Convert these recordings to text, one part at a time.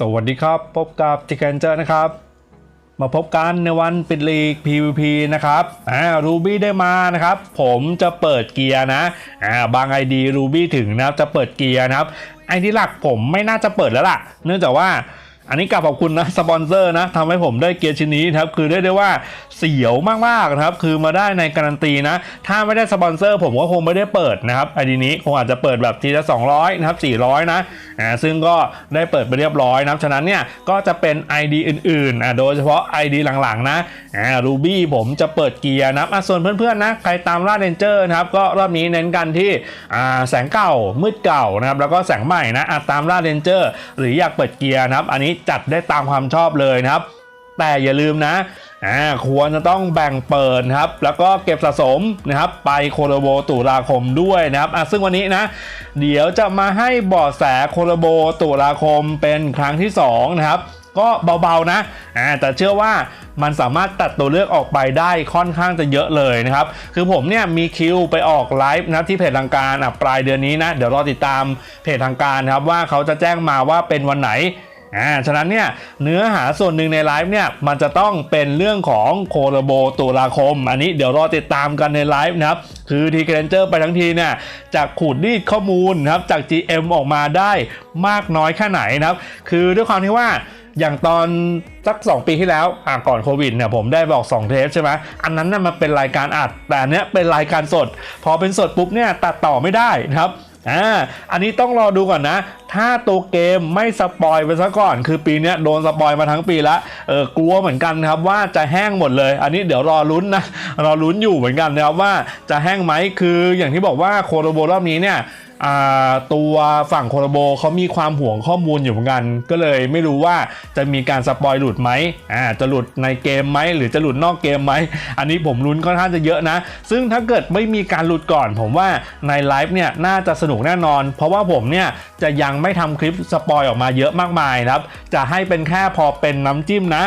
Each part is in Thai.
สวัสดีครับ พบกับจิกันเจอร์นะครับ มาพบกันในวันปิดลีก PVP นะครับอ่ารูบี้ได้มานะครับ ผมจะเปิดเกียร์นะอ่าบางไอดีรูบี้ถึงนะครับจะเปิดเกียร์นะครับไอที่หลักผมไม่น่าจะเปิดแล้วล่ะ เนื่องจากว่า อันนี้กลับขอบคุณนะสปอนเซอร์นะทำให้ผมได้เกียร์ชิ้นนี้นะครับคือได้ได้ว่าเสียวมากๆนะครับคือมาได้ในการันตีนะ ถ้าไม่ได้สปอนเซอร์ผมก็คงไม่ได้เปิดนะครับไอดีนี้คงอาจจะเปิดแบบทีละ200นะครับ400 นะอ่าซึ่งก็ได้เปิดไปเรียบร้อยนะฉะนั้นเนี่ยก็จะเป็น ID อื่นๆอ่าโดยเฉพาะ ID หลังๆนะอ่ารูบี้ผมจะเปิดเกียร์นะอะส่วนเพื่อนๆนะใครตามล่าเรนเจอร์นะครับก็รอบนี้เน้นกันที่อ่าแสงเก่ามืดเก่านะครับแล้วก็แสงใหม่นะอะตามล่าเรนเจอร์หรืออยากเปิดเกียร์นะครับอันนี้จัดได้ตามความชอบเลยนะครับ แต่อย่าลืมนะอ่าควรจะต้องแบ่งเปิดครับ แล้วก็เก็บสะสมนะครับ ไปโคโลโบตุลาคมด้วยนะครับอะซึ่งวันนี้นะ เดี๋ยวจะมาให้เบาะแสโคโลโบตุลาคมเป็นครั้งที่ 2 นะครับก็เบาๆนะอ่าแต่เชื่อว่ามันสามารถตัดตัวเลือกออกไปได้ค่อนข้างจะเยอะเลยนะครับ คือผมเนี่ยมีคิวไปออกไลฟ์นะที่เพจทางการอะปลายเดือนนี้นะ เดี๋ยวรอติดตามเพจทางการครับว่าเขาจะแจ้งมาว่าเป็นวันไหน อ่าฉะนั้นเนี่ยเนื้อหาส่วนหนึ่งในไลฟ์เนี่ยมันจะต้องเป็นเรื่องของโคโรโบตุลาคม อันนี้เดี๋ยวรอติดตามกันในไลฟ์นะครับ คือทีเกรนเจอร์ไปทั้งทีเนี่ยจากขูดรีดข้อมูลนะครับจาก GM ออกมาได้มากน้อยแค่ไหนนะครับ คือด้วยความที่ว่าอย่างตอนสัก 2 ปีที่แล้วอะก่อนโควิดเนี่ยผมได้บอก 2 เทปใช่ไหมอันนั้นน่ะมันเป็นรายการอัด แต่อันเนี้ยเป็นรายการสด พอเป็นสดปุ๊บเนี่ยตัดต่อไม่ได้นะครับ อ่าอันนี้ต้องรอดูก่อนนะ ถ้าตัวเกมไม่สปอยไปซะก่อน คือปีนี้โดนสปอยมาทั้งปีละเออกลัวเหมือนกันครับว่าจะแห้งหมดเลย อันนี้เดี๋ยวรอลุ้นนะรอลุ้นอยู่เหมือนกันนะครับว่าจะแห้งไหมคืออย่างที่บอกว่าโคโรโบรอบนี้เนี่ย ตัวฝั่งโคโรโบเขามีความห่วงข้อมูลอยู่เหมือนกัน ก็เลยไม่รู้ว่าจะมีการสปอยหลุดไหมอ่าจะหลุดในเกมไหมหรือจะหลุดนอกเกมไหมอันนี้ผมลุ้นค่อนข้างจะเยอะนะ ซึ่งถ้าเกิดไม่มีการหลุดก่อน ผมว่าในไลฟ์เนี่ยน่าจะสนุกแน่นอน เพราะว่าผมเนี่ยจะยังไม่ทำคลิปสปอยออกมาเยอะมากมายครับจะให้เป็นแค่พอเป็นน้ำจิ้มนะ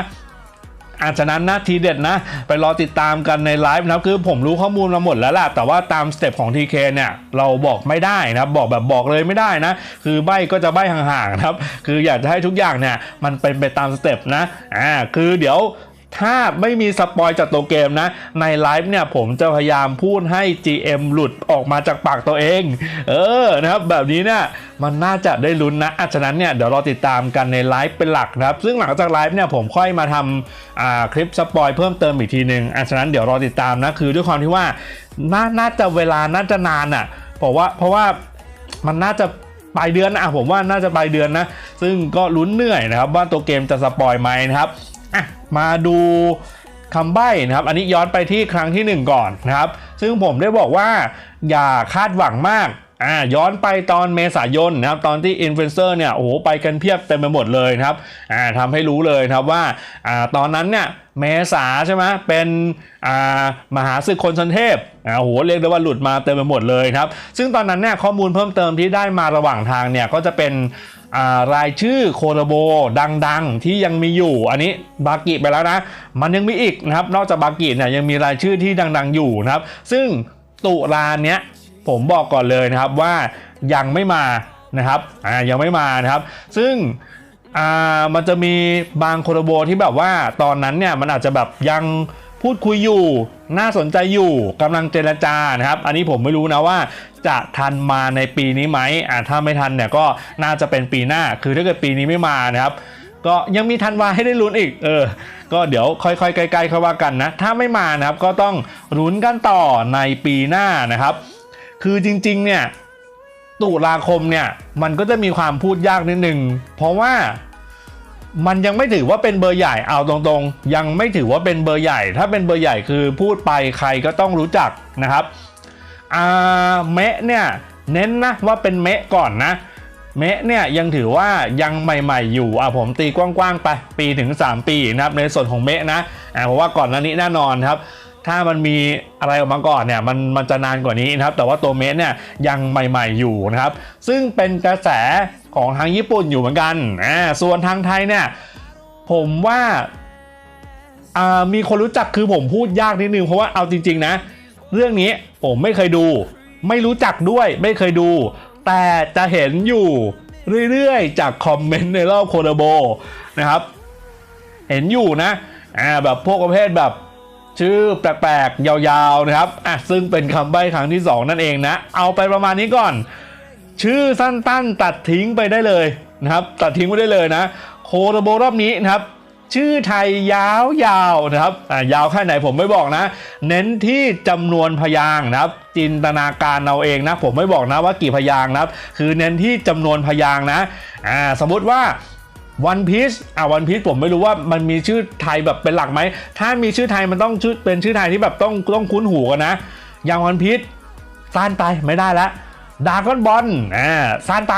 อาจจะนั้นนะทีเด็ดนะ ไปรอติดตามกันในไลฟ์นะครับคือผมรู้ข้อมูลมาหมดแล้วล่ะแต่ว่าตามสเต็ปของ TK เนี่ยเราบอกไม่ได้นะครับบอกแบบบอกเลยไม่ได้นะ คือใบก็จะใบห่างๆนะครับ คืออยากจะให้ทุกอย่างเนี่ยมันเป็นไปตามสเต็ปนะอ่าคือเดี๋ยว ถ้าไม่มีสปอยจากตัวเกมนะ ในไลฟ์เนี่ยผมจะพยายามพูดให้ GM หลุดออกมาจากปากตัวเอง เออนะครับแบบนี้เนี่ยมันน่าจะได้ลุ้นนะอะฉะนั้นเนี่ยเดี๋ยวรอติดตามกันในไลฟ์เป็นหลักนะครับซึ่งหลังจากไลฟ์เนี่ยผมค่อยมาทำคลิปสปอยเพิ่มเติมอีกทีหนึ่งอะฉะนั้นเดี๋ยวรอติดตามนะคือด้วยความที่ว่าน่าน่าจะเวลาน่าจะนานอะเพราะว่าเพราะว่ามันน่าจะปลายเดือนนะอะผมว่าน่าจะปลายเดือนนะ ซึ่งก็ลุ้นเหนื่อยนะครับว่าตัวเกมจะสปอยไหมนะครับ อะมาดูคำใบ้นะครับ อันนี้ย้อนไปที่ครั้งที่ 1 ก่อนนะครับ ซึ่งผมได้บอกว่าอย่าคาดหวังมากอ่าย้อนไปตอนเมษายนนะครับตอนที่อินฟลูเอนเซอร์เนี่ยโอ้โหไปกันเพียบเต็มไปหมดเลยนะครับอ่าทำให้รู้เลยนะครับว่าอ่าตอนนั้นเนี่ยเมษาใช่ไหมเป็นอ่ามหาศึกคนชันเทพอ่าโหเรียกได้ว่าหลุดมาเต็มไปหมดเลยครับ ซึ่งตอนนั้นเนี่ยข้อมูลเพิ่มเติมที่ได้มาระหว่างทางเนี่ยก็จะเป็น รายชื่อโคโรโบดังๆ ที่ยังมีอยู่ อันนี้บากิไปแล้วนะ มันยังมีอีกนะครับ นอกจากบากิเนี่ยยังมีรายชื่อที่ดังๆอยู่นะครับ ซึ่งตุลาเนี้ยผมบอกก่อนเลยนะครับว่ายังไม่มานะครับอ่ายังไม่มานะครับ ซึ่งอ่ามันจะมีบางโคโรโบที่แบบว่าตอนนั้นเนี่ยมันอาจจะแบบยัง พูดคุยอยู่ น่าสนใจอยู่กำลังเจรจานะครับ อันนี้ผมไม่รู้นะว่าจะทันมาในปีนี้ไหมอ่าถ้าไม่ทันเนี่ยก็น่าจะเป็นปีหน้า คือถ้าเกิดปีนี้ไม่มานะครับ ก็ยังมีทันวาให้ได้ลุ้นอีก เออ ก็เดี๋ยวค่อยๆใกล้ๆเข้าว่ากันนะ ถ้าไม่มานะครับก็ต้องลุ้นกันต่อในปีหน้านะครับ คือจริงๆเนี่ยตุลาคมเนี่ยมันก็จะมีความพูดยากนิดนึง เพราะว่า มันยังไม่ถือว่าเป็นเบอร์ใหญ่เอาตรงๆ ยังไม่ถือว่าเป็นเบอร์ใหญ่ ถ้าเป็นเบอร์ใหญ่คือพูดไปใครก็ต้องรู้จักนะครับอาเมะเนี่ยเน้นนะว่าเป็นเมะก่อนนะ เมะเนี่ยยังถือว่ายังใหม่ๆอยู่อะผมตีกว้างๆไปปีถึง 3 ปีนะครับในส่วนของเมะนะอ่าเพราะว่าก่อนหน้านี้แน่นอนครับ ถ้ามันมีอะไรออกมาก่อนเนี่ยมันมันจะนานกว่านี้นะครับแต่ว่าตัวเมสเนี่ยยังใหม่ๆอยู่นะครับซึ่งเป็นกระแสของทางญี่ปุ่นอยู่เหมือนกันอ่าส่วนทางไทยเนี่ยผมว่าอ่ามีคนรู้จักคือผมพูดยากนิดนึงเพราะว่าเอาจริง ๆ นะ เรื่องนี้ผมไม่เคยดู ไม่รู้จักด้วยไม่เคยดู แต่จะเห็นอยู่เรื่อยๆ จากคอมเมนต์ในรอบโคโดโบนะครับ เห็นอยู่นะอ่าแบบพวกประเภทแบบ ชื่อแปลกๆ ยาวๆ นะครับ อะ ซึ่งเป็นคำใบ้ครั้งที่ 2 นั่นเองนะ เอาไปประมาณนี้ก่อน ชื่อสั้นๆ ตัดทิ้งไปได้เลยนะครับ ตัดทิ้งไปได้เลยนะ โคโดโบรอบนี้นะครับ ชื่อไทยยาวๆ นะครับ อ่ายาวแค่ไหนผมไม่บอกนะ เน้นที่จำนวนพยางนะครับ จินตนาการเอาเองนะ ผมไม่บอกนะว่ากี่พยางนะครับ คือเน้นที่จำนวนพยางนะ อ่า สมมุติว่า วันพีชอะวันพีชผมไม่รู้ว่ามันมีชื่อไทยแบบเป็นหลักไหม ถ้ามีชื่อไทยมันต้องชื่อเป็นชื่อไทยที่แบบต้องต้องคุ้นหูกันนะ อย่างวันพีชสั้นไปไม่ได้ละดากอนบอลอ่าสั้นไป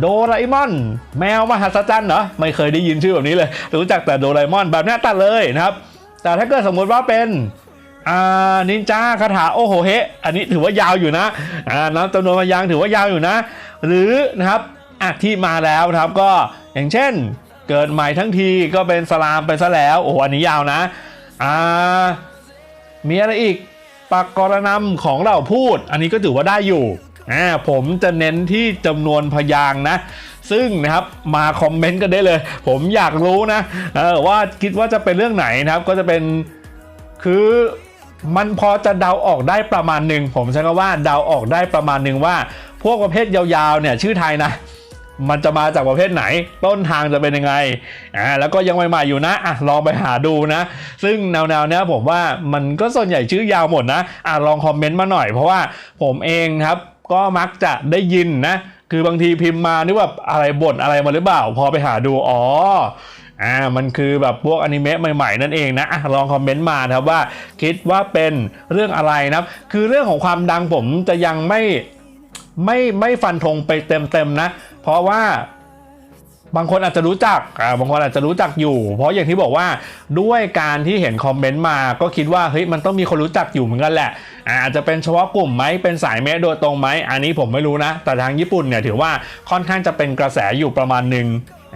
โดราเอมอน แมวมหัศจรรย์เหรอ ไม่เคยได้ยินชื่อแบบนี้เลย รู้จักแต่โดราเอมอนแบบนี้ตัดเลยนะครับ แต่ถ้าเกิดสมมติว่าเป็นอ่านินจาคาถาโอโหเฮอันนี้ถือว่ายาวอยู่นะอ่านับจำนวนพยางถือว่ายาวอยู่นะ หรือนะครับ อะที่มาแล้วนะครับก็อย่างเช่น เกิดใหม่ทั้งทีก็เป็นสลามไปซะแล้ว โอ้โหอันนี้ยาวนะอ่ามีอะไรอีกปากกรนำของเราพูด อันนี้ก็ถือว่าได้อยู่อ่าผมจะเน้นที่จำนวนพยางนะ ซึ่งนะครับมาคอมเมนต์กันได้เลย ผมอยากรู้นะเออว่าคิดว่าจะเป็นเรื่องไหนนะครับ ก็จะเป็นคือมันพอจะเดาออกได้ประมาณหนึ่งผมใช้คำว่าเดาออกได้ประมาณหนึ่งว่า พวกประเภทยาวๆเนี่ยชื่อไทยนะ มันจะมาจากประเภทไหน ต้นทางจะเป็นยังไงอ่าแล้วก็ยังใหม่ๆอยู่นะอะลองไปหาดูนะ ซึ่งแนวๆเนี้ยผมว่ามันก็ส่วนใหญ่ชื่อยาวหมดนะอะลองคอมเมนต์มาหน่อยเพราะว่าผมเองครับก็มักจะได้ยินนะ คือบางทีพิมพ์มานึกว่าอะไรบ่นอะไรมาหรือเปล่า พอไปหาดูอ๋ออ่ามันคือแบบพวกอนิเมะใหม่ๆนั่นเองนะอะลองคอมเมนต์มาครับว่าคิดว่าเป็นเรื่องอะไรนะครับคือเรื่องของความดังผมจะยังไม่ ไม่ไม่ฟันธงไปเต็มๆนะ เพราะว่าบางคนอาจจะรู้จักอ่าบางคนอาจจะรู้จักอยู่ เพราะอย่างที่บอกว่าด้วยการที่เห็นคอมเมนต์มา ก็คิดว่าเฮ้ยมันต้องมีคนรู้จักอยู่เหมือนกันแหละอาจจะเป็นเฉพาะกลุ่มไหมเป็นสายเมสโดยตรงไหมอันนี้ผมไม่รู้นะ แต่ทางญี่ปุ่นเนี่ยถือว่าค่อนข้างจะเป็นกระแสอยู่ประมาณหนึ่ง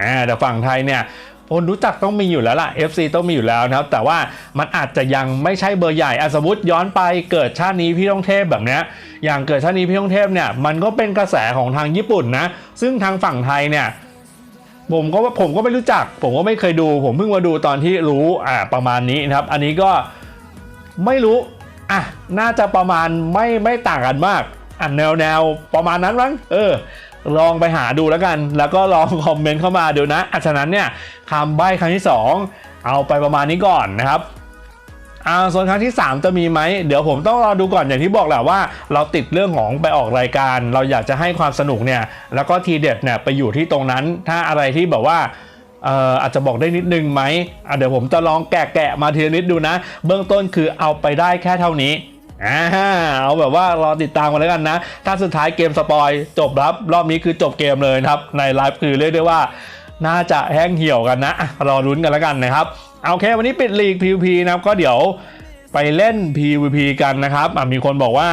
อ่าแต่ฝั่งไทยเนี่ย คนรู้จักต้องมีอยู่แล้วล่ะ FC ต้องมีอยู่แล้วนะครับ แต่ว่ามันอาจจะยังไม่ใช่เบอร์ใหญ่อสมมติย้อนไปเกิดชาตินี้พี่ต้องเทพแบบเนี้ยอย่างเกิดชาตินี้พี่ต้องเทพเนี่ยมันก็เป็นกระแสของทางญี่ปุ่นนะ ซึ่งทางฝั่งไทยเนี่ยผมก็ว่าผมก็ไม่รู้จัก ผมก็ไม่เคยดู ผมเพิ่งมาดูตอนที่รู้อ่าประมาณนี้นะครับ อันนี้ก็ไม่รู้อะน่าจะประมาณไม่ไม่ต่างกันมากอะแนวแนวประมาณนั้นมั้งเออ ลองไปหาดูแล้วกัน แล้วก็ลองคอมเมนต์เข้ามาเดูนะอะฉะนั้นเนี่ยคำใบ้ครั้งที่ 2 เอาไปประมาณนี้ก่อนนะครับอ่าส่วนครั้งที่ 3 จะมีไหม เดี๋ยวผมต้องรอดูก่อนอย่างที่บอกแหละว่า เราติดเรื่องของไปออกรายการ เราอยากจะให้ความสนุกเนี่ยแล้วก็ทีเด็ดเนี่ยไปอยู่ที่ตรงนั้น ถ้าอะไรที่แบบว่าเอ่ออาจจะบอกได้นิดนึงไหมเดี๋ยวผมจะลองแกะแกะมาทีละนิดดูนะ เบื้องต้นคือเอาไปได้แค่เท่านี้ อ่าเอาแบบว่ารอติดตามกันแล้วกันนะ ถ้าสุดท้ายเกมสปอยจบรับ รอบนี้คือจบเกมเลยครับ ในไลฟ์คือเรียกได้ว่า น่าจะแห้งเหี่ยวกันนะ รอรุ้นกันแล้วกันนะครับ เอาโอเควันนี้ปิดลีก PVP นะครับ ก็เดี๋ยวไปเล่น PVP กันนะครับมีคนบอกว่า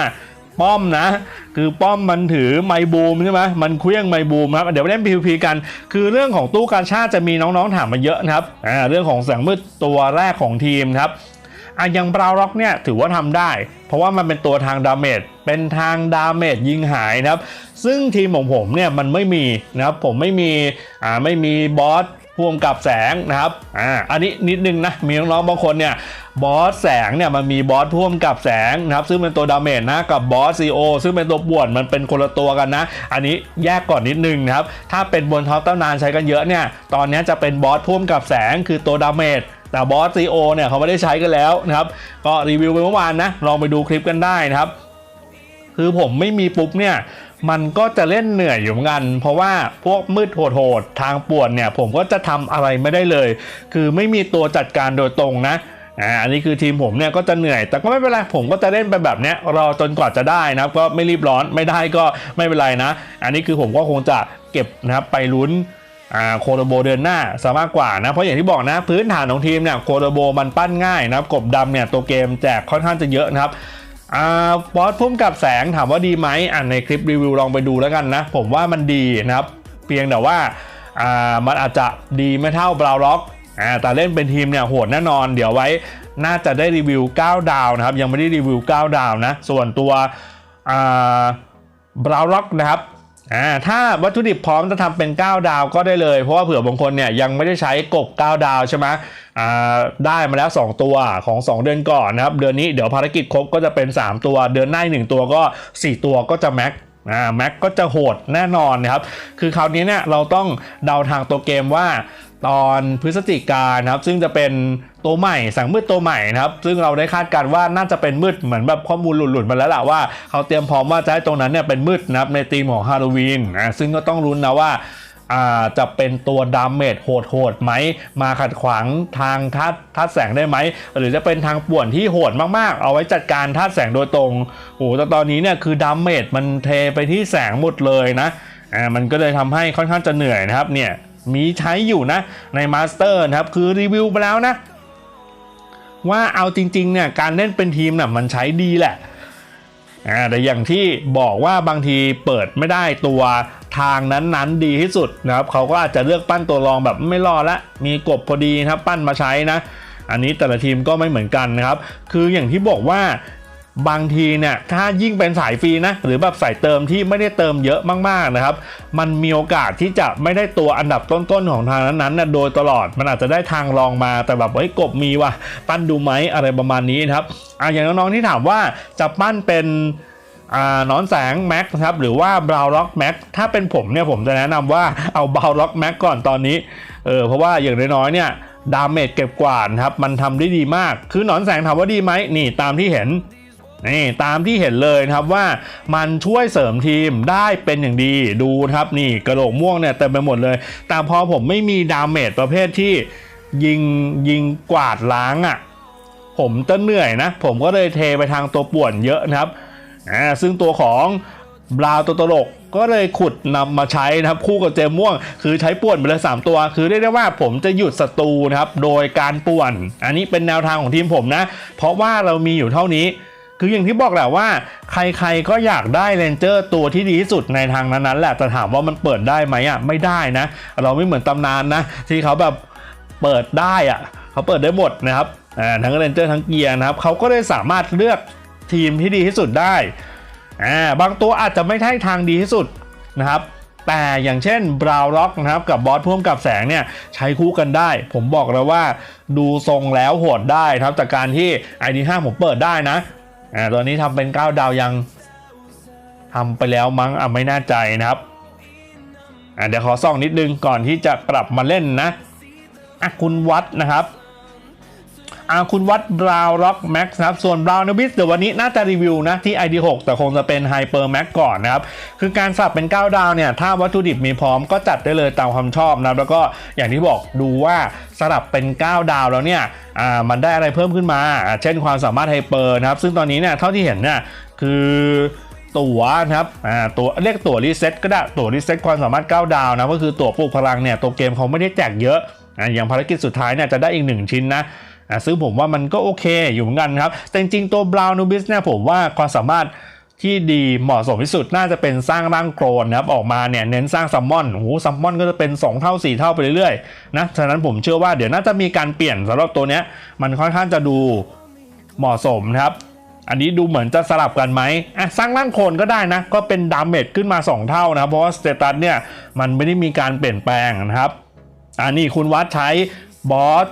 ป้อมนะ คือป้อมมันถือไมบูมใช่ไหมมันเคลี้ยงไมบูมครับเดี๋ยวไปเล่น PVP กัน คือเรื่องของตู้การชาติจะมีน้องๆถามมาเยอะนะครับอ่าเรื่องของแสงมืดตัวแรกของทีมครับ อะย่างบราวร็อกเนี่ยถือว่าทำได้ เพราะว่ามันเป็นตัวทางดาเมจเป็นทางดาเมจยิงหายนะครับ ซึ่งทีมของผมเนี่ยมันไม่มีนะครับผมไม่มีอ่าไม่มีบอสพ่วงกับแสงนะครับ อ่า อันนี้นิดนึงนะ มีน้องๆบางคนเนี่ยบอสแสงเนี่ยมันมีบอสพ่วงกับแสงนะครับ ซึ่งเป็นตัวดาเมจนะกับบอสซีโอซึ่งเป็นตัวป่วนมันเป็นคนละตัวกันนะ อันนี้แยกก่อนนิดนึงนะครับ ถ้าเป็นบนท็อปตำนานใช้กันเยอะเนี่ย ตอนนี้จะเป็นบอสพ่วงกับแสงคือตัวดาเมจ แต่บอสซีโอเนี่ยเขาไม่ได้ใช้กันแล้วนะครับ ก็รีวิวไปเมื่อวานนะ ลองไปดูคลิปกันได้นะครับ คือผมไม่มีปุ๊บเนี่ยมันก็จะเล่นเหนื่อยอยู่เหมือนกัน เพราะว่าพวกมืดโหดๆทางปวนเนี่ย ผมก็จะทำอะไรไม่ได้เลย คือไม่มีตัวจัดการโดยตรงนะอ่าอันนี้คือทีมผมเนี่ยก็จะเหนื่อย แต่ก็ไม่เป็นไรผมก็จะเล่นไปแบบเนี้ยรอจนกว่าจะได้นะครับ ก็ไม่รีบร้อนไม่ได้ก็ไม่เป็นไรนะ อันนี้คือผมก็คงจะเก็บนะครับไปลุ้น โคโรโบเดินหน้าซะมากกว่านะเพราะอย่างที่บอกนะ พื้นฐานของทีมเนี่ยโคโรโบมันปั้นง่ายนะครับกบดำเนี่ยตัวเกมแจกค่อนข้างจะเยอะนะครับอ่าบอสพุ่มกับแสงถามว่าดีไหมอ่านในคลิปรีวิวลองไปดูแล้วกันนะ ผมว่ามันดีนะครับ เพียงแต่ว่าอ่ามันอาจจะดีไม่เท่าบราวล็อกอ่าแต่เล่นเป็นทีมเนี่ยโหดแน่นอน เดี๋ยวไว้น่าจะได้รีวิว 9 ดาวนะครับ ยังไม่ได้รีวิว 9 ดาวนะ ส่วนตัวอ่าบราวล็อกนะครับ อ่าถ้าวัตถุดิบพร้อมจะทำเป็น 9 ดาวก็ได้เลย เพราะว่าเผื่อบางคนเนี่ยยังไม่ได้ใช้กบ 9 ดาวใช่ไหมอ่าได้มาแล้ว 2 ตัวของ 2 เดือนก่อนนะครับ เดือนนี้เดี๋ยวภารกิจครบก็จะเป็น 3 ตัว เดือนหน้าหนึ่งตัวก็ 4 ตัวก็จะแม็กอ่าแม็กก็จะโหดแน่นอนนะครับ คือคราวนี้เนี่ยเราต้องเดาทางตัวเกมว่า ตอนพฤศจิกานะครับ ซึ่งจะเป็นตัวใหม่สั่งมืดตัวใหม่นะครับ ซึ่งเราได้คาดการณ์ว่าน่าจะเป็นมืดเหมือนแบบข้อมูลหลุดๆมาแล้วล่ะว่าเขาเตรียมพร้อมว่าจะให้ตรงนั้นเนี่ยเป็นมืดนะครับในธีมของฮาโลวีนนะซึ่งก็ต้องรุ้นนะว่าอาจะเป็นตัวดาเมจโหดๆไหม มาขัดขวางทางธาตุธาตุแสงได้ไหม หรือจะเป็นทางป่วนที่โหดมากๆ เอาไว้จัดการธาตุแสงโดยตรงโอ้โหแต่ตอนนี้เนี่ยคือดาเมจมันเทไปที่แสงหมดเลยนะอ่ามันก็เลยทำให้ค่อนข้างจะเหนื่อยนะครับเนี่ย มีใช้อยู่นะในมาสเตอร์นะครับคือรีวิวไปแล้วนะ ว่าเอาจริงๆเนี่ยการเล่นเป็นทีมน่ะมันใช้ดีแหละอ่าแต่อย่างที่บอกว่าบางทีเปิดไม่ได้ตัวทางนั้นๆดีที่สุดนะครับเขาก็อาจจะเลือกปั้นตัวรองแบบไม่รอละมีกบพอดีนะครับปั้นมาใช้นะ อันนี้แต่ละทีมก็ไม่เหมือนกันนะครับ คืออย่างที่บอกว่า บางทีเนี่ยถ้ายิ่งเป็นสายฟรีนะหรือแบบสายเติมที่ไม่ได้เติมเยอะมากๆนะครับ มันมีโอกาสที่จะไม่ได้ตัวอันดับต้นๆของทางนั้นๆนะโดยตลอดมันอาจจะได้ทางรองมาแต่แบบเฮ้ยกบมีว่ะปั้นดูไหมอะไรประมาณนี้นะครับอะอย่างน้องๆที่ถามว่าจะปั้นเป็นอ่าหนอนแสงแม็กครับหรือว่าบราวล็อกแม็กถ้าเป็นผมเนี่ยผมจะแนะนำว่าเอาบราวล็อกแม็กก่อนตอนนี้เออเพราะว่าอย่างน้อยๆเนี่ยดาเมจเก็บกวาดครับมันทำได้ดีมาก คือหนอนแสงถามว่าดีไหมนี่ตามที่เห็น นี่ตามที่เห็นเลยนะครับว่ามันช่วยเสริมทีมได้เป็นอย่างดีดูครับนี่กระโหลกม่วงเนี่ยเต็มไปหมดเลย แต่พอผมไม่มีดาเมจประเภทที่ยิงยิงกวาดล้างอะ่ะผมจะเหนื่อยนะ ผมก็เลยเทไปทางตัวป่วนเยอะนะครับอ่าซึ่งตัวของบราวตัวตลกก็เลยขุดนำมาใช้นะครับคู่กับเจมม่วง คือใช้ป่วนไปเลย3ตัว คือเรียกได้ว่าผมจะหยุดศัตรูนะครับโดยการป่วน อันนี้เป็นแนวทางของทีมผมนะ เพราะว่าเรามีอยู่เท่านี้ คืออย่างที่บอกแหละว่า ใครๆก็อยากได้เลนเจอร์ตัวที่ดีที่สุดในทางนั้นๆแหละแต่ถามว่ามันเปิดได้ไหมอะไม่ได้นะ เราไม่เหมือนตำนานนะ ที่เขาแบบเปิดได้อะเขาเปิดได้หมดนะครับทั้งเลนเจอร์ทั้งเกียร์นะครับเขาก็ได้สามารถเลือกทีมที่ดีที่สุดได้าบางตัวอาจจะไม่ใช่ทางดีที่สุดนะครับแต่อย่างเช่นบราวล็อกนะครับกับบอสพ่วงกับแสงเนี่ยใช้คู่กันได้ ผมบอกเลยว่าดูทรงแล้วโหดได้ครับจากการที่ ID5 ผมเปิดได้นะ อ่าตอนนี้ทำเป็น 9 ดาวยังทำไปแล้วมั้งอะไม่น่าใจนะครับอ่าเดี๋ยวขอส่องนิดนึงก่อนที่จะกลับมาเล่นนะอะคุณวัดนะครับ อ่าคุณวัดบราวล็อกแม็กซ์นะครับ ส่วนบราวนบิสเดี๋ยววันนี้น่าจะรีวิวนะที่ ID6 แต่คงจะเป็นไฮเปอร์แม็กก่อนนะครับ คือการสับเป็น 9 ดาวเนี่ย ถ้าวัตถุดิบมีพร้อมก็จัดได้เลยตามความชอบนะแล้วก็อย่างที่บอกดูว่าสลับเป็น 9 ดาวแล้วเนี่ยอ่ามันได้อะไรเพิ่มขึ้นมา เช่นความสามารถไฮเปอร์นะครับ ซึ่งตอนนี้เนี่ยเท่าที่เห็นเนี่ยคือตั๋วนะครับ อ่า ตัวเรียกตั๋วรีเซ็ตก็ได้ ตั๋วรีเซ็ตความสามารถ 9 ดาวนะ ก็คือตั๋วปลูกพลังเนี่ย ตัวเกมเขาไม่ได้แจกเยอะ อ่า อย่างภารกิจสุดท้ายเนี่ยจะได้อีกหนึ่งชิ้นนะ ซึ่งผมว่ามันก็โอเคอยู่เหมือนกันครับ แต่จริงๆตัว Brown Nubis เนี่ยผมว่าความสามารถที่ดีเหมาะสมที่สุดน่าจะเป็นสร้างร่างโกรนนะครับออกมาเนี่ยเน้นสร้างซัมมอนโอ้โหซัมมอนก็จะเป็น 2 เท่า 4 เท่าไปเรื่อยๆนะฉะนั้นผมเชื่อว่าเดี๋ยวน่าจะมีการเปลี่ยนสำหรับตัวเนี้ยมันค่อนข้างจะดูเหมาะสมนะครับ อันนี้ดูเหมือนจะสลับกันไหมอะสร้างร่างโคลนก็ได้นะ ก็เป็นดาเมจขึ้นมา 2 เท่านะครับเพราะว่าสเตตัสเนี่ยมันไม่ได้มีการเปลี่ยนแปลงนะครับอันนี้คุณวัดใช้บอส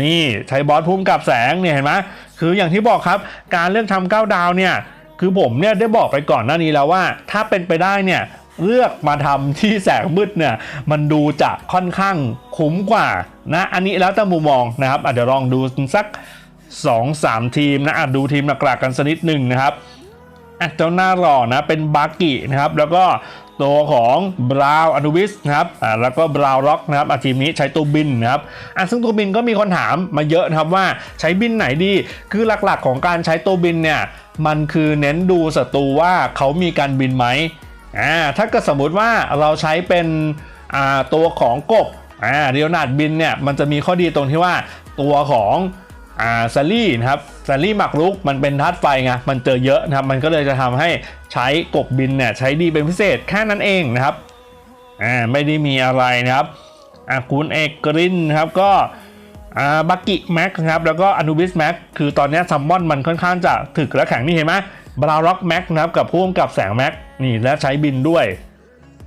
นี่ใช้บอสพุ่มกับแสงเนี่ยเห็นไหมคืออย่างที่บอกครับ การเลือกทำเก้าดาวเนี่ยคือผมเนี่ยได้บอกไปก่อนหน้านี้แล้วว่า ถ้าเป็นไปได้เนี่ยเลือกมาทำที่แสงมืดเนี่ยมันดูจะค่อนข้างคุ้มกว่านะอันนี้แล้วแต่มุมมองนะครับอะเดี๋ยวลองดูสัก 2-3 ทีมนะอะดูทีมหลักๆกันสักนิดหนึ่งนะครับเจ้าหน้าหล่อนะเป็นบากินะครับแล้วก็ ตัวของบราวอนุวิสนะครับอ่าแล้วก็บราวล็อกนะครับอะทีมนี้ใช้ตัวบินนะครับอะซึ่งตัวบินก็มีคนถามมาเยอะนะครับว่าใช้บินไหนดีคือหลักๆของการใช้ตัวบินเนี่ยมันคือเน้นดูศัตรูว่าเขามีการบินไหมอ่าถ้าเกิดสมมุติว่าเราใช้เป็นอ่าตัวของกบอ่าเรียวนาดบินเนี่ยมันจะมีข้อดีตรงที่ว่าตัวของ อ่าซารี่นะครับซารี่หมักรุกมันเป็นธาตุไฟไงมันเจอเยอะนะครับมันก็เลยจะทำให้ใช้กบบินเนี่ยใช้ดีเป็นพิเศษแค่นั้นเองนะครับอ่าไม่ได้มีอะไรนะครับอ่าคุณเอกกรินนะครับก็อ่าบักกิแม็กครับแล้วก็อนูบิสแม็กคือตอนนี้ซัมมอนมันค่อนข้างจะถึกและแข็งนี่เห็นไหมบราล็อกแม็กนะครับกับพ่วงกับแสงแม็กนี่และใช้บินด้วย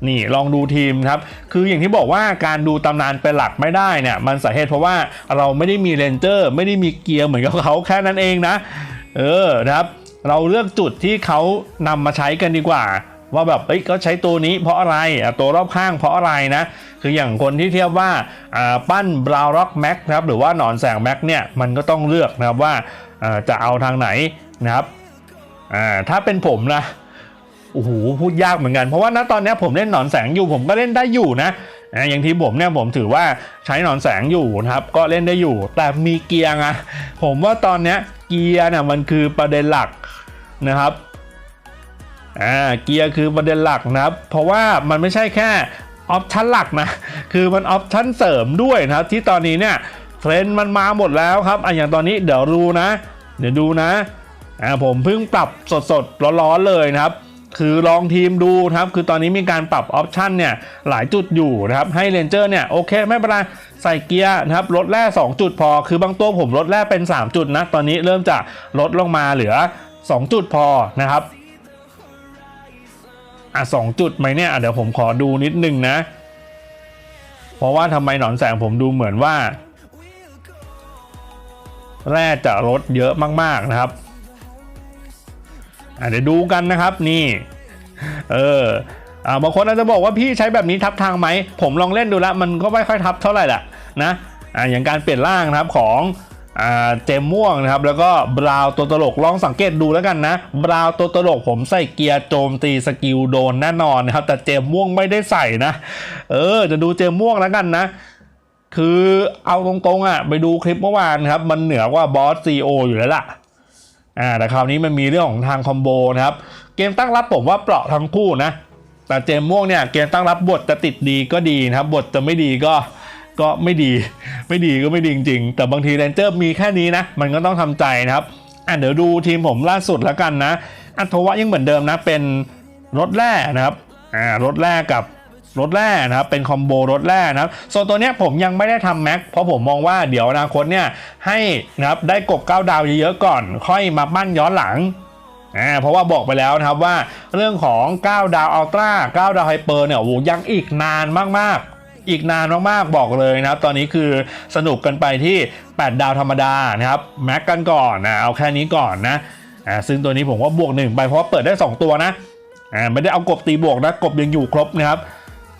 นี่ลองดูทีมครับ คืออย่างที่บอกว่าการดูตำนานเป็นหลักไม่ได้เนี่ย มันสาเหตุเพราะว่าเราไม่ได้มีเรนเจอร์ ไม่ได้มีเกียร์เหมือนกับเขาแค่นั้นเองนะ เออนะครับ เราเลือกจุดที่เขานำมาใช้กันดีกว่า ว่าแบบเอ้ยก็ใช้ตัวนี้เพราะอะไรตัวรอบข้างเพราะอะไรนะ คืออย่างคนที่เทียบว่าปั้นบราวร็อกแม็กครับหรือว่าหนอนแสงแม็กเนี่ยมันก็ต้องเลือกนะครับว่าจะเอาทางไหนนะครับถ้าเป็นผมนะ โอ้โหพูดยากเหมือนกัน เพราะว่าณตอนนี้ผมเล่นหนอนแสงอยู่ผมก็เล่นได้อยู่นะอย่างที่ผมเนี่ยผมถือว่าใช้หนอนแสงอยู่นะครับ ก็เล่นได้อยู่ แต่มีเกียร์ไงผมว่าตอนเนี้ยเกียร์เนี่ยมันคือประเด็นหลักนะครับอ่าเกียร์คือประเด็นหลักนะครับ เพราะว่ามันไม่ใช่แค่ออปชั่นหลักนะ คือมันออปชั่นเสริมด้วยนะครับ ที่ตอนนี้เนี่ยเทรนด์มันมาหมดแล้วครับอะอย่างตอนนี้เดี๋ยวดูนะ เดี๋ยวดูนะอ่าผมเพิ่งปรับสดๆร้อนๆเลยนะครับ คือลองทีมดูนะครับ คือตอนนี้มีการปรับออปชันเนี่ยหลายจุดอยู่นะครับ ให้เรนเจอร์เนี่ยโอเคไม่เป็นไรใส่เกียร์นะครับลดแร่2จุดพอ คือบางตัวผมลดแร่เป็น 3 จุดนะ ตอนนี้เริ่มจะลดลงมาเหลือ 2 จุดพอนะครับ อะสองจุดไหมเนี่ยเดี๋ยวผมขอดูนิดนึงนะ เพราะว่าทำไมหนอนแสงผมดูเหมือนว่า แร่จะลดเยอะมากๆนะครับ เดี๋ยวดูกันนะครับนี่ เอออ่าบางคนอาจจะบอกว่าพี่ใช้แบบนี้ทับทางไหม ผมลองเล่นดูแล้วมันก็ไม่ค่อยทับเท่าไหร่ละนะอ่าอย่างการเปลี่ยนร่างนะครับของเจมม่วงนะครับแล้วก็บราวตัวตลกลองสังเกตดูแล้วกันนะบราวตัวตลกผมใส่เกียร์โจมตีสกิลโดนแน่นอนนะครับ แต่เจมม่วงไม่ได้ใส่นะ เออ จะดูเจมม่วงแล้วกันนะ คือเอาตรงๆอะไปดูคลิปเมื่อวานครับ มันเหนือกว่าบอสซีโออยู่แล้วล่ะ อ่าแต่คราวนี้มันมีเรื่องของทางคอมโบนะครับ เกมตั้งรับผมว่าเปราะทั้งคู่นะ แต่เจมม่วงเนี่ยเกมตั้งรับบทจะติดดีก็ดีนะครับ บทจะไม่ดีก็ก็ไม่ดี ไม่ดีก็ไม่ดีจริงๆ แต่บางทีเรนเจอร์มีแค่นี้นะ มันก็ต้องทำใจนะครับ อะเดี๋ยวดูทีมผมล่าสุดแล้วกันนะ อัธวะยังเหมือนเดิมนะ เป็นรถแร่นะครับ อ่ารถแร่กับ รถแร่นะครับเป็นคอมโบรถแร่นะครับส่วนตัวเนี้ยผมยังไม่ได้ทำแม็กเพราะผมมองว่าเดี๋ยวอนาคตเนี่ยให้นะครับได้กบเก้าดาวเยอะๆก่อน ค่อยมาปั้นย้อนหลังอ่าเพราะว่าบอกไปแล้วนะครับว่าเรื่องของ 9 ดาวอัลตร้า9ดาวไฮเปอร์เนี่ยโอ้ยังอีกนานมากๆ อีกนานมากๆบอกเลยนะครับ ตอนนี้คือสนุกกันไปที่ 8 ดาวธรรมดานะครับแม็กกันก่อนนะเอาแค่นี้ก่อนนะอ่าซึ่งตัวนี้ผมว่าบวกหนึ่งไปเพราะว่าเปิดได้ 2 ตัวนะอ่าไม่ได้เอากบตีบวกนะกบยังอยู่ครบนะครับ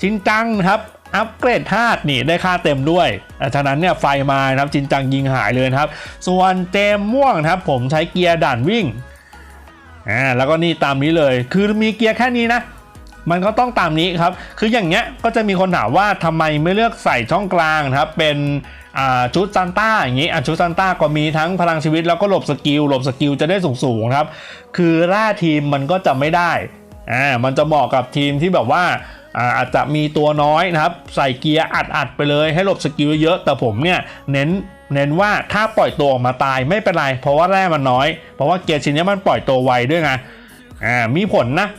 ชินจังครับอัปเกรดธาตุนี่ได้ค่าเต็มด้วยฉะนั้นเนี่ยไฟมานะครับชินจังยิงหายเลยครับ ส่วนเจมม่วงครับผมใช้เกียร์ด่านวิ่งอ่าแล้วก็นี่ตามนี้เลย คือมีเกียร์แค่นี้นะ มันก็ต้องตามนี้ครับ คืออย่างเงี้ยก็จะมีคนถามว่าทำไมไม่เลือกใส่ช่องกลางครับเป็นอ่าชุดซันต้าอย่างงี้อะชุดซันต้าก็มีทั้งพลังชีวิตแล้วก็หลบสกิลหลบสกิลจะได้สูงๆครับ คือล่าทีมมันก็จะไม่ได้อ่ามันจะเหมาะกับทีมที่แบบว่า อาจจะมีตัวน้อยนะครับ ใส่เกียร์อัดๆไปเลยให้หลบสกิลเยอะแต่ผมเนี่ยเน้นเน้นว่าถ้าปล่อยตัวออกมาตายไม่เป็นไรเพราะว่าแร่มันน้อย เพราะว่าเกียร์ชิ้นนี้มันปล่อยตัวไวด้วยไงอ่ามีผลนะ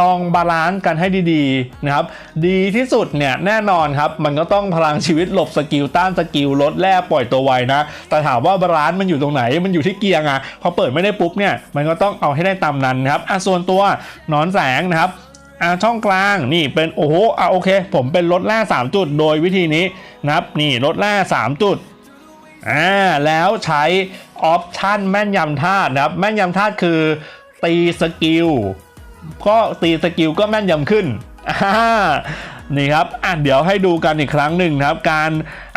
ลองบาลานซ์กันให้ดีๆนะครับ ดีที่สุดเนี่ยแน่นอนครับ มันก็ต้องพลังชีวิตหลบสกิลต้านสกิลลดแร่ปล่อยตัวไวนะ แต่ถามว่าบาลานซ์มันอยู่ตรงไหน มันอยู่ที่เกียร์ไงพอเปิดไม่ได้ปุ๊บเนี่ย มันก็ต้องเอาให้ได้ตามนั้นนะครับอะส่วนตัวนอนแสงนะครับ อ่าช่องกลางนี่เป็นโอ้โหอ่าโอเค ผมเป็นรถแร่3จุดโดยวิธีนี้นะครับนี่รถแร่3จุดอ่าแล้วใช้ออปชั่นแม่นยำธาตุนะครับแม่นยำธาตุคือตีสกิลก็ตีสกิลก็แม่นยำขึ้นอ่านี่ครับอะเดี๋ยวให้ดูกันอีกครั้งหนึ่งนะครับ การ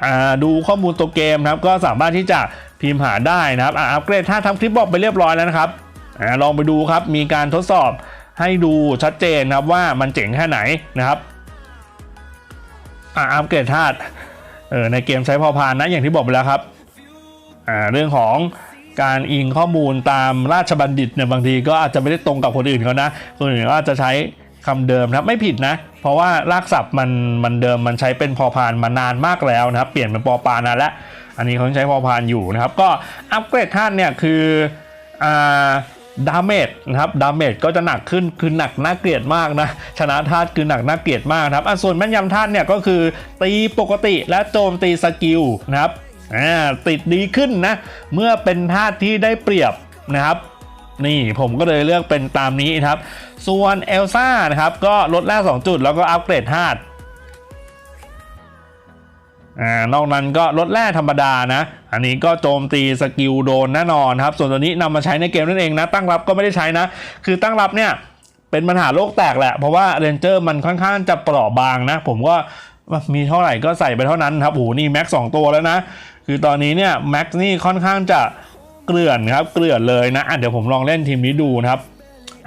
อ่าดูข้อมูลตัวเกมนะครับ ก็สามารถที่จะพิมพ์หาได้นะครับอ่าอัปเกรดถ้าทำคลิปบอกไปเรียบร้อยแล้วนะครับอ่าลองไปดูครับ มีการทดสอบ ให้ดูชัดเจนนะครับว่ามันเจ๋งแค่ไหนนะครับอ่าอัปเกรดธาตุเออในเกมใช้พอพานนะอย่างที่บอกไปแล้วครับอ่าเรื่องของการอิงข้อมูลตามราชบัณฑิตเนี่ยบางทีก็อาจจะไม่ได้ตรงกับคนอื่นเขานะคนอื่นก็อาจจะใช้คำเดิมนะครับไม่ผิดนะ เพราะว่ารากศัพท์มันมันเดิมมันใช้เป็นพอพานมานานมากแล้วนะครับ เปลี่ยนเป็นปอปานานแล้วอันนี้เขาใช้พอพานอยู่นะครับ ก็อัปเกรดธาตุเนี่ยคืออ่า ดาเมจนะครับดาเมจก็จะหนักขึ้นคือหนักน่าเกลียดมากนะชนะธาตุคือหนักน่าเกลียดมากนะครับอะส่วนแม่นยำธาตุเนี่ยก็คือตีปกติและโจมตีสกิลนะครับอ่าติดดีขึ้นนะ เมื่อเป็นธาตุที่ได้เปรียบนะครับ นี่ผมก็เลยเลือกเป็นตามนี้นะครับ ส่วนเอลซ่านะครับก็ลดแร่2จุดแล้วก็อัปเกรดธาตุ อ่านอกนั้นก็ลดแร่ธรรมดานะ อันนี้ก็โจมตีสกิลโดนแน่นอนครับ ส่วนตัวนี้นำมาใช้ในเกมนั่นเองนะ ตั้งรับก็ไม่ได้ใช้นะ คือตั้งรับเนี่ยเป็นปัญหาโลกแตกแหละ เพราะว่าเรนเจอร์มันค่อนข้างจะเปราะบางนะ ผมก็มีเท่าไหร่ก็ใส่ไปเท่านั้นครับโอ้โหนี่แม็กสองตัวแล้วนะ คือตอนนี้เนี่ยแม็กนี่ค่อนข้างจะเกลื่อนครับ เกลื่อนเลยนะะเดี๋ยวผมลองเล่นทีมนี้ดูนะครับ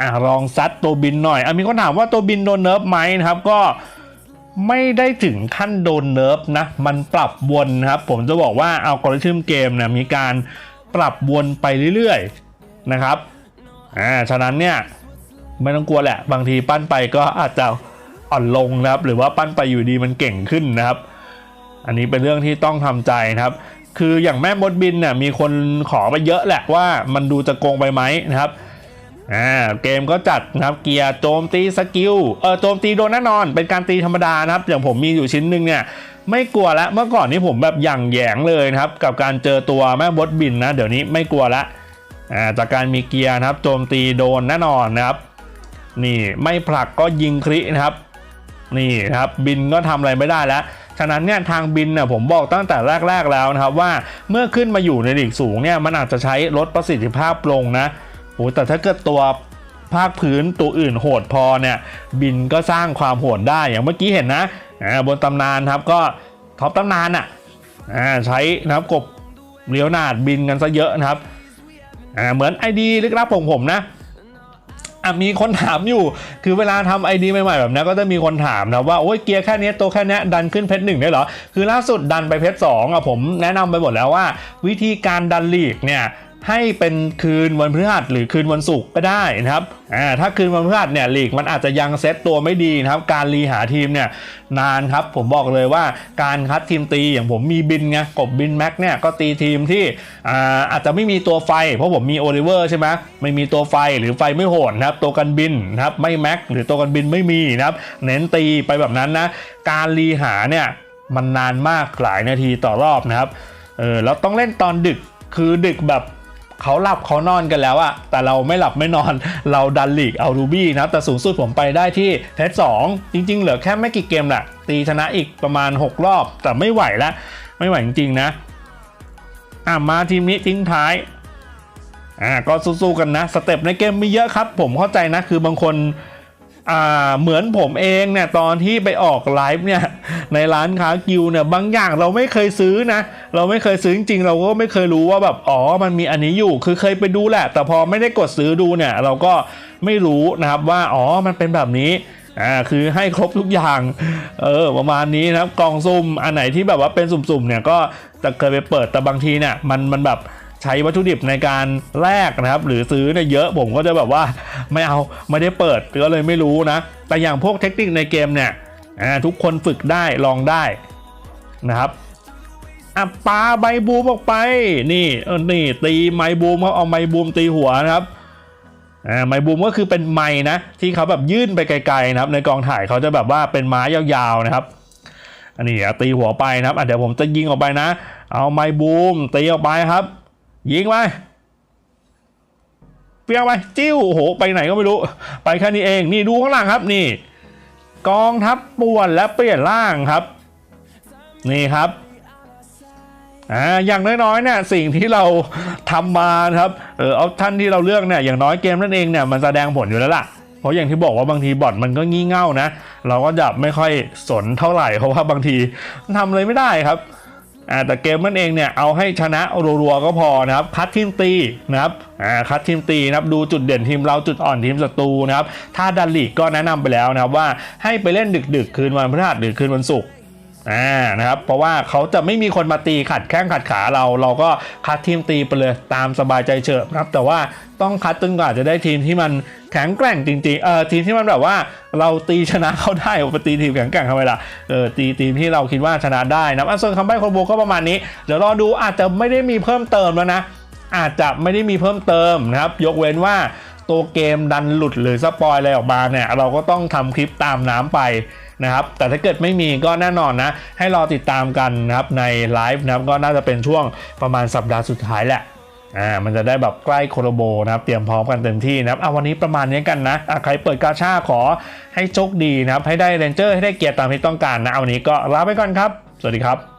อะลองซัดตัวบินหน่อยอะมีคนถามว่าตัวบินโดนเนิร์ฟไหมนะครับก็ ไม่ได้ถึงขั้นโดนเนิร์ฟนะ มันปรับวนนะครับ ผมจะบอกว่าอัลกอริทึมเกมเนี่ยมีการปรับวนไปเรื่อยๆนะครับ อ่า ฉะนั้นเนี่ยไม่ต้องกลัวแหละ บางทีปั้นไปก็อาจจะอ่อนลงนะครับ หรือว่าปั้นไปอยู่ดีมันเก่งขึ้นนะครับ อันนี้เป็นเรื่องที่ต้องทำใจนะครับ คืออย่างแม่มดบินเนี่ยมีคนขอไปเยอะแหละว่ามันดูจะโกงไปไหมนะครับ อ่าเกมก็จัดนะครับเกียร์โจมตีสกิลเออโจมตีโดนแน่นอน เป็นการตีธรรมดานะครับ อย่างผมมีอยู่ชิ้นหนึ่งเนี่ยไม่กลัวละเมื่อก่อนนี้ผมแบบหยั่งแยงเลยนะครับ กับการเจอตัวแม่มดบินนะ เดี๋ยวนี้ไม่กลัวละอ่าจากการมีเกียร์นะครับ โจมตีโดนแน่นอนนะครับ นี่ไม่ผลักก็ยิงครินะครับ นี่นะครับบินก็ทำอะไรไม่ได้แล้วฉะนั้นเนี่ยทางบินเนี่ยผมบอกตั้งแต่แรก ๆแล้วนะครับว่าเมื่อขึ้นมาอยู่ในหลีกสูงเนี่ยมันอาจจะใช้ลดประสิทธิภาพลงนะ โอ้แต่ถ้าเกิดตัวภาคพื้นตัวอื่นโหดพอเนี่ยบินก็สร้างความโหดได้อย่างเมื่อกี้เห็นนะอ่าบนตำนานครับก็ท็อปตำนานอะอ่าใช้นะครับกบเลี้ยวนาดบินกันซะเยอะนะครับอ่าเหมือนไอดีลึกลับของผมนะอะมีคนถามอยู่ คือเวลาทำไอดีใหม่ๆแบบนี้ก็จะมีคนถามนะว่าโอ้ยเกียร์แค่นี้ตัวแค่นี้ดันขึ้นเพชรหนึ่งได้เหรอ คือล่าสุดดันไปเพชรสองอะผมแนะนำไปหมดแล้วว่า วิธีการดันลีกเนี่ย ให้เป็นคืนวันพฤหัสหรือคืนวันศุกร์ก็ได้นะครับอ่าถ้าคืนวันพฤหัสเนี่ยลีกมันอาจจะยังเซตตัวไม่ดีนะครับ การรีหาทีมเนี่ยนานครับ ผมบอกเลยว่าการคัดทีมตีอย่างผมมีบินไงกบบินแม็กเนี่ยก็ตีทีมที่อ่าอาจจะไม่มีตัวไฟ เพราะผมมีโอลิเวอร์ใช่ไหมไม่มีตัวไฟหรือไฟไม่โหดนะครับ ตัวกันบินนะครับไม่แม็กหรือตัวกันบินไม่มีนะครับ เน้นตีไปแบบนั้นนะการรีหาเนี่ยมันนานมากหลายนาทีต่อรอบนะครับเออแล้วต้องเล่นตอนดึกคือดึกแบบ เขาหลับเขานอนกันแล้วอะแต่เราไม่หลับไม่นอน เราดันลีกเอารูบี้นะแต่สูงสุดผมไปได้ที่เทสสองจริง ๆ เหลือแค่ไม่กี่เกมแหละตีชนะอีกประมาณ 6 รอบ แต่ไม่ไหวแล้ว ไม่ไหวจริง ๆ นะ อะมาทีมนี้ทิ้งท้ายอ่าก็สู้ๆกันนะ สเต็ปในเกมมีเยอะครับ ผมเข้าใจนะคือบางคน เหมือนผมเองเนี่ยตอนที่ไปออกไลฟ์เนี่ยในร้านค้ากิวเนี่ยบางอย่างเราไม่เคยซื้อนะ เราไม่เคยซื้อจริงเราก็ไม่เคยรู้ว่าแบบอ๋อมันมีอันนี้อยู่คือเคยไปดูแหละ แต่พอไม่ได้กดซื้อดูเนี่ย เราก็ไม่รู้นะครับว่าอ๋อมันเป็นแบบนี้อ่าคือให้ครบทุกอย่างเออประมาณนี้นะครับกล่องซุ่มอันไหนที่แบบว่าเป็นสุ่มๆเนี่ยก็จะเคยไปเปิดแต่บางทีเนี่ยมันมันแบบ ใช้วัตถุดิบในการแลกนะครับ หรือซื้อเนี่ยเยอะผมก็จะแบบว่าไม่เอาไม่ได้เปิดก็เลยไม่รู้นะ แต่อย่างพวกเทคนิคในเกมเนี่ยทุกคนฝึกได้ลองได้นะครับอะปาใบบูมออกไป นี่เออนี่ตีไม้บูมเขาเอาไม้บูมตีหัวนะครับอ่าไม้บูมก็คือเป็นไม้นะที่เขาแบบยื่นไปไกลๆนะครับ ในกองถ่ายเขาจะแบบว่าเป็นไม้ยาวๆนะครับอันนี้ตีหัวไปนะครับอะเดี๋ยวผมจะยิงออกไปนะ เอาไม้บูมตีออกไปครับ ยิงไปเปรี้ยงไปจิ้วโอ้โหไปไหนก็ไม่รู้ ไปแค่นี้เองนี่ดูข้างหลังครับนี่ กองทัพป่วนและเปลี่ยนร่างครับ นี่ครับอ่าอย่างน้อยๆเนี่ยสิ่งที่เราทำมานะครับเออเอาท่านที่เราเลือกเนี่ยอย่างน้อยเกมนั่นเองเนี่ยมันแสดงผลอยู่แล้วล่ะเพราะอย่างที่บอกว่าบางทีบอทมันก็งี่เง่านะ เราก็จะไม่ค่อยสนเท่าไหร่เพราะว่าบางทีทำอะไรไม่ได้ครับ อ่าแต่เกมนั่นเองเนี่ยเอาให้ชนะรัวๆก็พอนะครับคัดทีมตีนะครับอ่าคัดทีมตีนะครับดูจุดเด่นทีมเราจุดอ่อนทีมศัตรูนะครับถ้าดันลีกก็แนะนำไปแล้วนะครับว่าให้ไปเล่นดึกๆ คืนวันพฤหัสหรือคืนวันศุกร์อ่านะครับเพราะว่าเขาจะไม่มีคนมาตีขัดแข้งขัดขาเรา เราก็คัดทีมตีไปเลยตามสบายใจเฉิบนะครับแต่ว่าต้องคัดจนกว่าจะได้ทีมที่มัน แข็งแกร่งจริงๆเออทีมที่มันแบบว่าเราตีชนะเขาได้ไปตีทีมแข็งแกร่งทำไมล่ะเออตีทีมที่เราคิดว่าชนะได้นะครับอะส่วนคำใบ้คโบก็ประมาณนี้เดี๋ยวรอดูอาจจะไม่ได้มีเพิ่มเติมแล้วนะ อาจจะไม่ได้มีเพิ่มเติมนะครับ ยกเว้นว่าตัวเกมดันหลุดหรือสปอยอะไรออกมาเนี่ยเราก็ต้องทำคลิปตามน้ำไปนะครับแต่ถ้าเกิดไม่มีก็แน่นอนนะ ให้รอติดตามกันนะครับในไลฟ์นะครับก็น่าจะเป็นช่วงประมาณสัปดาห์สุดท้ายแหละ อ่ามันจะได้แบบใกล้โคโรโบนะครับเตรียมพร้อมกันเต็มที่นะครับเอาวันนี้ประมาณนี้กันนะใครเปิดกาชาขอให้โชคดีนะครับให้ได้เรนเจอร์ให้ได้เกียร์ตามที่ต้องการนะเอาวันนี้ก็ลาไปก่อนครับ สวัสดีครับ